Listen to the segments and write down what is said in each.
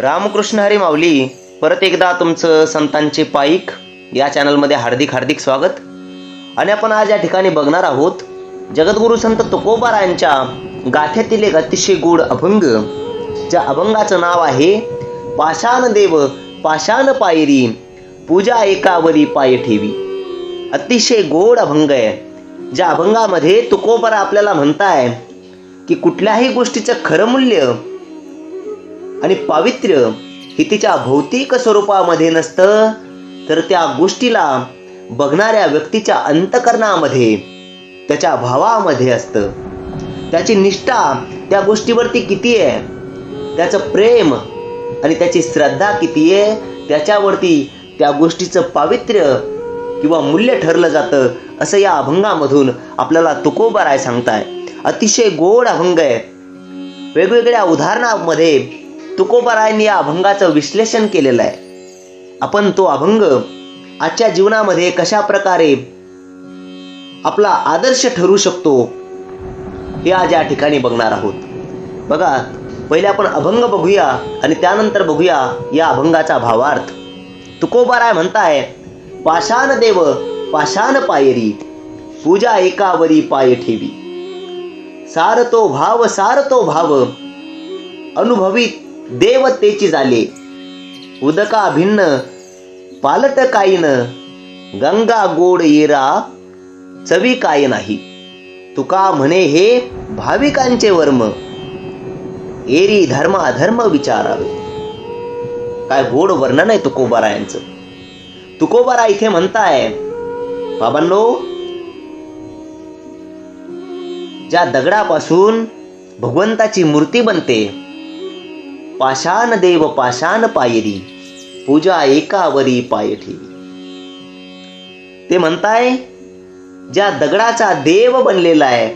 रामकृष्ण हरी माऊली परत एकदा तुमचं संतांचे पाईक या चॅनलमध्ये हार्दिक हार्दिक स्वागत. आणि आपण आज या ठिकाणी बघणार आहोत जगद्गुरु संत तुकोबारायांच्या गाथ्यातील एक अतिशय गोड अभंग ज्या अभंगाचं नाव आहे पाषाण देव पाषाण पायरी पूजा एकावरी पाय ठेवी. अतिशय गोड अभंग आहे. ज्या अभंगामध्ये तुकोबारा आपल्याला म्हणताय की कुठल्याही गोष्टीचं खरं मूल्य आणि पावित्र्य हे तिच्या भौतिक स्वरूपामध्ये नसतं तर त्या गोष्टीला बघणाऱ्या व्यक्तीच्या अंतकरणामध्ये त्याच्या भावामध्ये असतं. त्याची निष्ठा त्या गोष्टीवरती किती आहे? त्याचं प्रेम आणि त्याची श्रद्धा किती आहे? त्याच्यावरती त्या गोष्टीचं पावित्र्य किंवा मूल्य ठरलं जातं असं या अभंगामधून आपल्याला तुकोबाराय सांगताय. अतिशय गोड अभंग आहे. वेगवेगळ्या उदाहरणामध्ये तुकोबारायांनी या अभंगाचं विश्लेषण केलेलं आहे. आपण तो अभंग आजच्या जीवनामध्ये कशा प्रकारे आपला आदर्श ठरू शकतो हे आज या ठिकाणी बघणार आहोत. बघा पहिले आपण अभंग बघूया आणि त्यानंतर बघूया या अभंगाचा भावार्थ. तुकोबाराय म्हणताय पाषाण देव पाषाण पायरी पूजा एकावरी पाय ठेवी. सार तो भाव सार तो भाव अनुभवी देवतेची झाले. उदका भिन्न पालट काईन गंगा गोड येरा चवी काय नाही. तुका म्हणे हे भाविकांचे वर्म. एरी धर्म अधर्म विचारावे. काय गोड वर्णन आहे तुकोबारा यांचं तुकोबारा इथे म्हणताय बाबांनो ज्या दगडापासून भगवंताची मूर्ती बनते पाषाण देव पाषाण पायरी पूजा एकावरी पाय ठेवी ते म्हणताय ज्या दगडाचा देव बनलेला आहे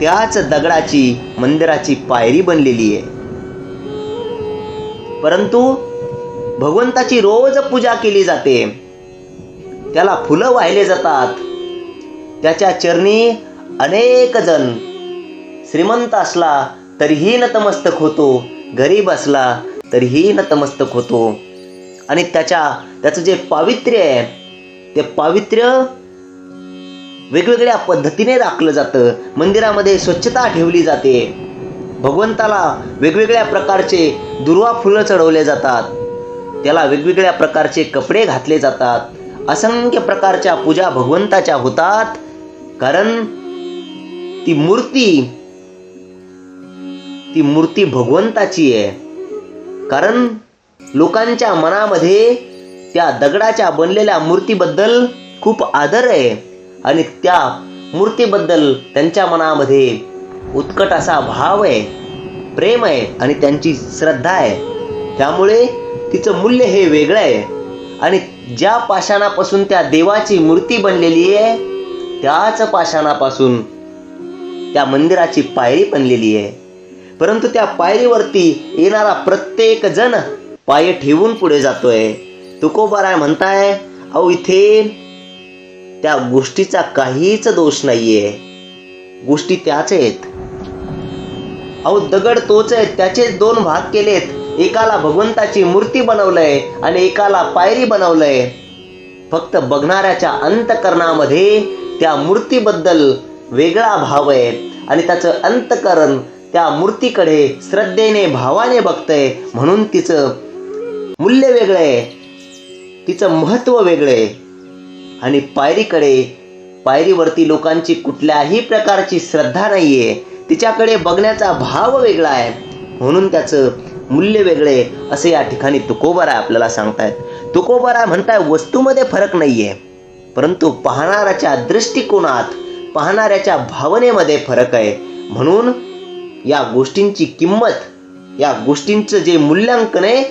त्याच दगडाची मंदिराची पायरी बनलेली आहे. परंतु भगवंताची रोज पूजा केली जाते. त्याला फुलं वाहिले जातात. त्याच्या चरणी अनेक जण श्रीमंत असला तरीही नतमस्तक होतो. गरीब असला तरीही नतमस्तक होतो. आणि त्याच्या त्याचं जे पावित्र्य आहे ते पावित्र्य वेगवेगळ्या पद्धतीने राखलं जातं. मंदिरामध्ये स्वच्छता ठेवली जाते. भगवंताला वेगवेगळ्या प्रकारचे दुर्वा फुलं चढवले जातात. त्याला वेगवेगळ्या प्रकारचे कपडे घातले जातात. असंख्य प्रकारच्या पूजा भगवंताच्या होतात. कारण ती मूर्ती ती मूर्ती भगवंताची आहे. कारण लोकांच्या मनामध्ये त्या दगडाच्या बनलेल्या मूर्तीबद्दल खूप आदर आहे. आणि त्या मूर्तीबद्दल त्यांच्या मनामध्ये उत्कट असा भाव आहे प्रेम आहे आणि त्यांची श्रद्धा आहे. त्यामुळे तिचं मूल्य हे वेगळं आहे. आणि ज्या पाषाणापासून त्या देवाची मूर्ती बनलेली आहे त्याच पाषाणापासून त्या मंदिराची पायरी बनलेली आहे. परंतु त्या पायरीवरती येणारा प्रत्येक जण पाय ठेवून पुढे जातोय. तुकोबाराय म्हणताय अहो इथे त्या गोष्टीचा काहीच दोष नाहीये. गोष्टी त्याच आहेत. अहो दगड तोच आहे त्याचेच दोन भाग केलेत. एकाला भगवंताची मूर्ती बनवलंय आणि एकाला पायरी बनवलंय. फक्त बघणाऱ्याच्या अंतकरणामध्ये त्या मूर्तीबद्दल वेगळा भाव आहे आणि त्याचं अंतकरण त्या मूर्तीकडे श्रद्धेने भावाने बघतंय म्हणून तिचं मूल्य वेगळं आहे. तिचं महत्त्व वेगळं आहे. आणि पायरीकडे पायरीवरती लोकांची कुठल्याही प्रकारची श्रद्धा नाही आहे तिच्याकडे बघण्याचा भाव वेगळा आहे. म्हणून त्याचं मूल्य वेगळे असे या ठिकाणी तुकोबारा आपल्याला सांगतायत. तुकोबारा म्हणताय वस्तूमध्ये फरक नाही आहे परंतु पाहणाऱ्याच्या दृष्टिकोनात पाहणाऱ्याच्या भावनेमध्ये फरक आहे. म्हणून या गोष्टींची किंमत या गोष्टींचं जे मूल्यांकन आहे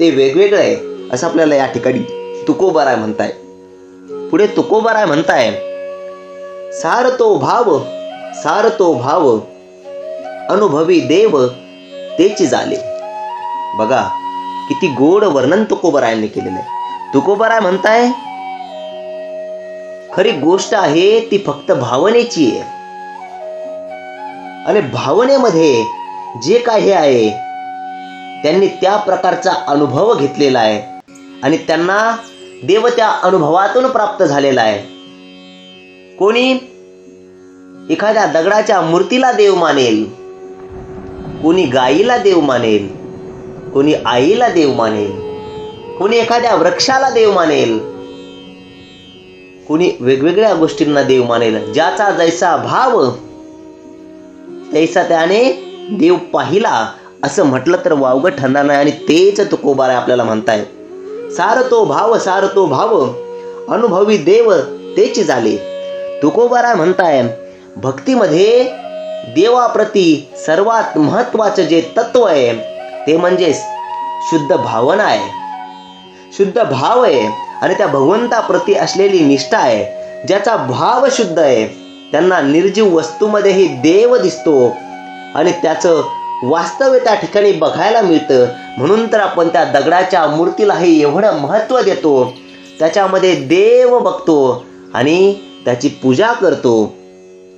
ते वेगवेगळं आहे असं आपल्याला या ठिकाणी तुकोबाराय म्हणताय. पुढे तुकोबाराय म्हणताय सार तो भाव सार तो भाव अनुभवी देव तेची झाले बघा किती गोड वर्णन तुकोबारायांनी केलेलं आहे. तुकोबराय म्हणताय खरी गोष्ट आहे ती फक्त भावनेची आहे. आणि भावनेमध्ये जे काही आहे त्यांनी त्या प्रकारचा अनुभव घेतलेला आहे. आणि त्यांना देव त्या अनुभवातून प्राप्त झालेला आहे. कोणी एखाद्या दगडाच्या मूर्तीला देव मानेल कोणी गाईला देव मानेल कोणी आईला देव मानेल कोणी एखाद्या वृक्षाला देव मानेल कोणी वेगवेगळ्या गोष्टींना देव मानेल ज्याचा जैसा भाव तैसा त्याने देव पाहिला. असं म्हटलं तर वावगं ठरणार नाही आणि तेच तुकोबारा आपल्याला म्हणताय सार तो भाव सार तो भाव. अनुभवी देव तेच झाले तुकोबाराय म्हणताय भक्तीमध्ये देवाप्रती सर्वात महत्वाचं जे तत्व आहे ते म्हणजे शुद्ध भावना आहे शुद्ध भाव आहे आणि त्या भगवंताप्रती असलेली निष्ठा आहे ज्याचा भाव शुद्ध आहे. त्यांना निर्जीव वस्तूमध्येही देव दिसतो. आणि त्याचं वास्तव्य त्या ठिकाणी बघायला मिळतं. म्हणून तर आपण त्या दगडाच्या मूर्तीलाही एवढं महत्त्व देतो. त्याच्यामध्ये देव बघतो आणि त्याची पूजा करतो.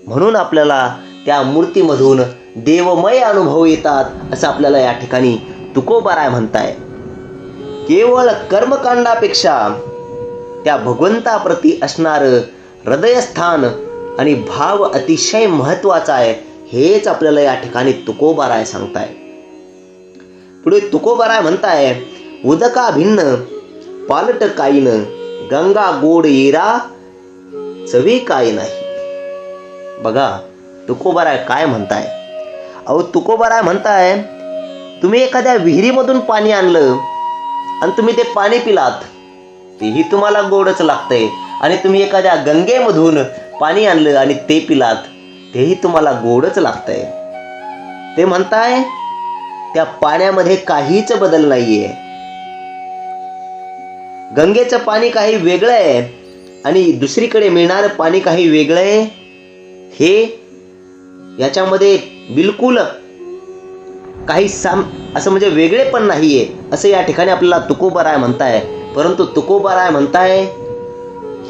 म्हणून आपल्याला त्या मूर्तीमधून देवमय अनुभव येतात असं आपल्याला या ठिकाणी तुकोबाराय म्हणताय. केवळ कर्मकांडापेक्षा त्या भगवंताप्रती असणारं हृदयस्थान आणि भाव अतिशय महत्त्वाचा आहे हेच आपल्याला या ठिकाणी तुकोबाराय सांगताय. पुढे तुकोबाराय म्हणताय उदका भिन्न पालट काईन गंगा गोड येरा चवी काय नाही. बघा तुकोबाराय काय म्हणताय? अहो तुकोबाराय म्हणताय तुम्ही एखाद्या विहिरीमधून पाणी आणलं आणि तुम्ही ते पाणी पिलात तेही तुम्हाला गोडच लागतंय आणि तुम्ही एखाद्या गंगेमधून पाणी आणलं आणि ते पिलात तेही तुम्हाला गोडच लागतंय. ते म्हणताय त्या पाण्यामध्ये काहीच बदल नाहीये. गंगेचं पाणी काही वेगळं आहे आणि दुसरीकडे मिळणारं पाणी काही वेगळं आहे हे याच्यामध्ये बिलकुल काही साम असं म्हणजे वेगळे पण नाहीये असं या ठिकाणी आपल्याला तुकोबाराय म्हणताय. परंतु तुकोबाराय म्हणताय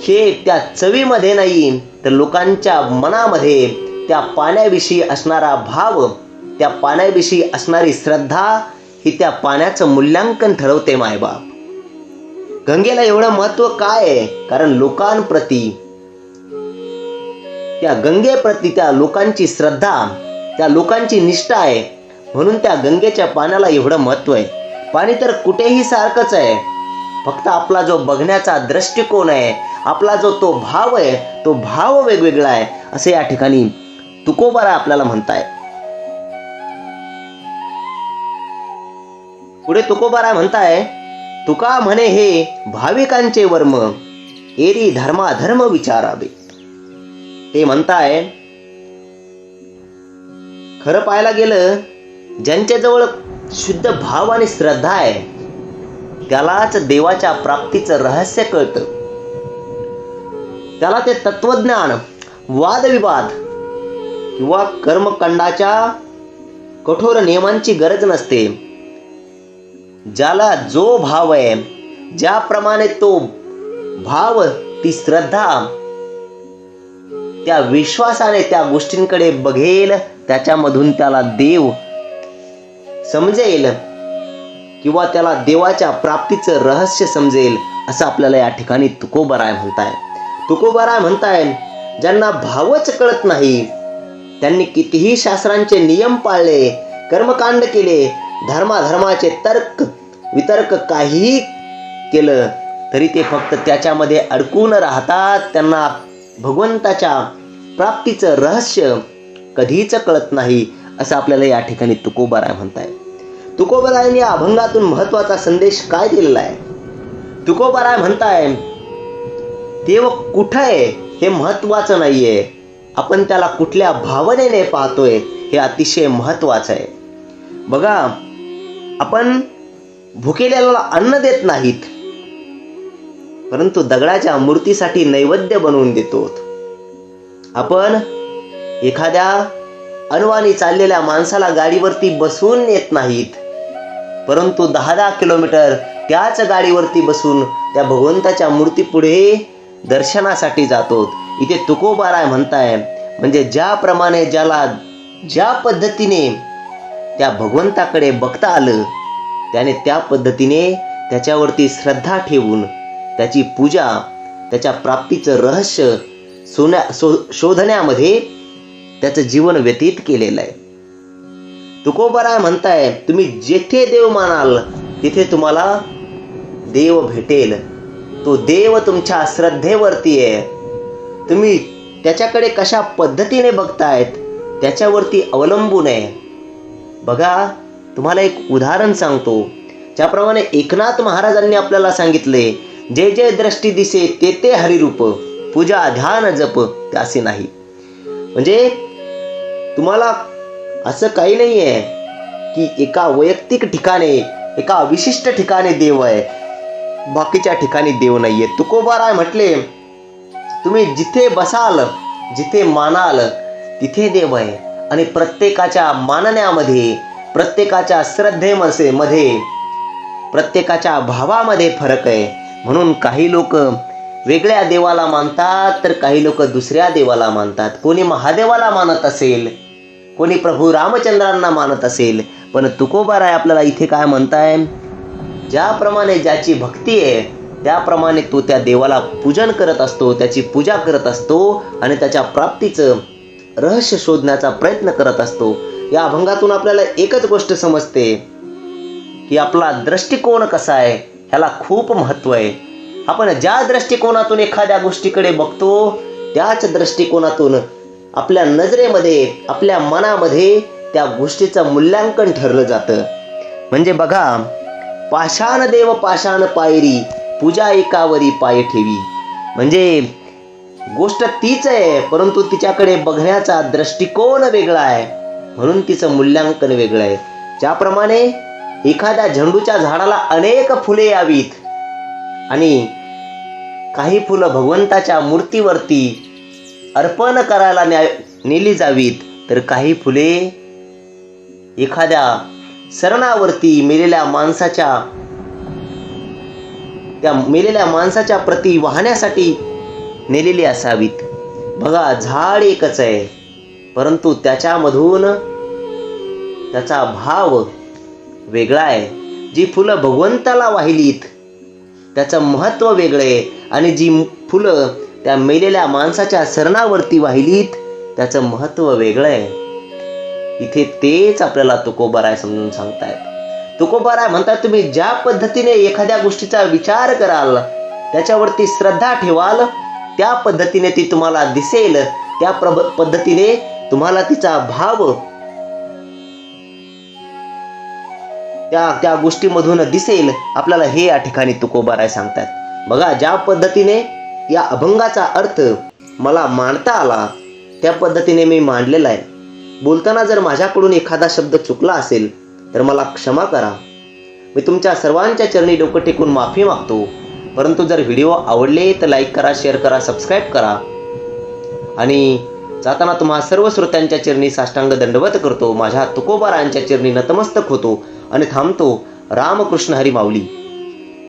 हे त्या चवीमध्ये नाही. तर लोकांच्या मनामध्ये त्या पाण्याविषयी असणारा भाव त्या पाण्याविषयी असणारी श्रद्धा ही त्या पाण्याचं मूल्यांकन ठरवते मायबाप गंगेला एवढं महत्त्व काय आहे? कारण लोकांप्रती त्या गंगेप्रती त्या लोकांची श्रद्धा त्या लोकांची निष्ठा आहे. म्हणून त्या गंगेच्या पाण्याला एवढं महत्त्व आहे. पाणी तर कुठेही सारखंच आहे. फक्त आपला जो बघण्याचा दृष्टिकोन आहे आपला जो तो भाव आहे तो भाव वेगवेगळा आहे असे या ठिकाणी तुकोबारा आपल्याला म्हणताय. पुढे तुकोबारा म्हणताय तुका म्हणे हे भाविकांचे वर्म एरी धर्माधर्म विचारावे. ते म्हणताय खरं पाहायला गेलं ज्यांच्याजवळ शुद्ध भाव आणि श्रद्धा आहे त्यालाच देवाच्या प्राप्तीचं रहस्य कळतं. त्याला ते तत्वज्ञान वादविवाद किंवा कर्मकांडाच्या कठोर नियमांची गरज नसते. ज्याला जो भाव आहे ज्याप्रमाणे तो भाव ती श्रद्धा त्या विश्वासाने त्या गोष्टींकडे बघेल त्याच्यामधून त्याला देव समजेल. किंवा त्याला देवाच्या प्राप्तीचं रहस्य समजेल असं आपल्याला या ठिकाणी तुकोबराय म्हणताय. तुकोबराय म्हणताय ज्यांना भावच कळत नाही त्यांनी कितीही शास्त्रांचे नियम पाळले कर्मकांड केले धर्माधर्माचे तर्क वितर्क काहीही केलं तरी ते फक्त त्याच्यामध्ये अडकून राहतात. त्यांना भगवंताच्या प्राप्तीचं रहस्य कधीच कळत नाही असं आपल्याला या ठिकाणी तुकोबाराय म्हणताय. तुकोबारायांनी या अभंगातून महत्त्वाचा संदेश काय दिलेला आहे? तुकोबराय म्हणताय देव कुठं आहे हे महत्वाचं नाहीये. आपण त्याला कुठल्या भावनेने पाहतोय हे अतिशय महत्वाचं आहे. बघा आपण भुकेल्याला अन्न देत नाहीत परंतु दगडाच्या मूर्तीसाठी नैवेद्य बनवून देतो आपण एखाद्या अनवाणी चाललेल्या माणसाला गाडीवरती बसवून येत नाहीत. परंतु दहा दहा किलोमीटर त्याच गाडीवरती बसून त्या भगवंताच्या मूर्तीपुढे दर्शनासाठी जातो इथे तुकोबाराय म्हणताय म्हणजे ज्याप्रमाणे ज्याला ज्या पद्धतीने त्या भगवंताकडे बघता आलं त्याने त्या पद्धतीने त्याच्यावरती श्रद्धा ठेवून त्याची पूजा त्याच्या प्राप्तीचं रहस्य सोन्या सो शोधण्यामध्ये त्याचं जीवन व्यतीत केलेलं आहे. तुकोबराय म्हणताय तुम्ही जेथे देव मानाल तिथे तुम्हाला देव भेटेल. तो देव तुमच्या श्रद्धेवरती आहे तुम्ही त्याच्याकडे कशा पद्धतीने बघतायत त्याच्यावरती अवलंबून आहे. बघा तुम्हाला एक उदाहरण सांगतो. ज्याप्रमाणे एकनाथ महाराजांनी आपल्याला सांगितले जे जे दृष्टी दिसे ते ते हरिरूप पूजा ध्यान जप असे नाही. म्हणजे तुम्हाला असं काही नाही आहे की एका वैयक्तिक ठिकाणी एका विशिष्ट ठिकाणी देव आहे. बाकीच्या ठिकाणी देव नाही आहे तुकोबाराय म्हटले तुम्ही जिथे बसाल जिथे मानाल तिथे देव आहे. आणि प्रत्येकाच्या मानण्यामध्ये प्रत्येकाच्या श्रद्धेमध्ये मध्ये प्रत्येकाच्या भावामध्ये फरक आहे. म्हणून काही लोक वेगळ्या देवाला मानतात तर काही लोक दुसऱ्या देवाला मानतात. कोणी महादेवाला मानत असेल कोणी प्रभू रामचंद्रांना मानत असेल पण तुकोबाराय आपल्याला इथे काय म्हणताय? ज्याप्रमाणे ज्याची भक्ती आहे त्याप्रमाणे तो त्या देवाला पूजन करत असतो त्याची पूजा करत असतो आणि त्याच्या प्राप्तीचं रहस्य शोधण्याचा प्रयत्न करत असतो. या अभंगातून आपल्याला एकच गोष्ट समजते की आपला दृष्टिकोन कसा आहे ह्याला खूप महत्त्व आहे. आपण ज्या दृष्टिकोनातून एखाद्या गोष्टीकडे बघतो त्याच दृष्टिकोनातून आपल्या नजरेमध्ये आपल्या मनामध्ये त्या गोष्टीचं मूल्यांकन ठरलं जातं. म्हणजे बघा पाषाण देव पाषाण पायरी पूजा एकावरी पाय ठेवी. म्हणजे गोष्ट तीच आहे परंतु तिच्याकडे बघण्याचा दृष्टिकोन वेगळा आहे. म्हणून तिचं मूल्यांकन वेगळं आहे. ज्याप्रमाणे एखाद्या झेंडूच्या झाडाला अनेक फुले यावीत आणि काही फुलं भगवंताच्या मूर्तीवरती अर्पण करायला न्या नेली जावीत तर काही फुले एखाद्या सरणावरती मेलेल्या माणसाच्या त्या मेलेल्या माणसाच्या प्रती वाहण्यासाठी नेलेली असावीत. बघा झाड एकच आहे परंतु त्याच्यामधून त्याचा भाव वेगळा आहे. जी फुलं भगवंताला वाहिलीत त्याचं महत्त्व वेगळं आहे. आणि जी फुलं त्या मेलेल्या माणसाच्या सरणावरती वाहिलीत त्याचं महत्त्व वेगळं आहे. इथे तेच आपल्याला तुकोबाराय समजून सांगतायत. तुकोबाराय म्हणतात तुम्ही ज्या पद्धतीने एखाद्या गोष्टीचा विचार कराल त्याच्यावरती श्रद्धा ठेवाल त्या पद्धतीने ती तुम्हाला दिसेल त्या प्रब पद्धतीने तुम्हाला तिचा भाव त्या त्या गोष्टीमधून दिसेल. आपल्याला हे या ठिकाणी तुकोबाराय सांगतात बघा ज्या पद्धतीने या अभंगाचा अर्थ मला मांडता आला. त्या पद्धतीने मी मांडलेला आहे. बोलताना जर माझ्याकडून एखादा शब्द चुकला असेल तर मला क्षमा करा. मी तुमच्या सर्वांच्या चरणी डोकं टेकून माफी मागतो. परंतु जर व्हिडिओ आवडले तर लाईक करा शेअर करा सबस्क्राईब करा. आणि जाताना तुम्हा सर्व श्रोत्यांच्या चरणी साष्टांग दंडवत करतो. माझ्या तुकोबारांच्या चरणी नतमस्तक होतो आणि थांबतो रामकृष्ण हरी माऊली.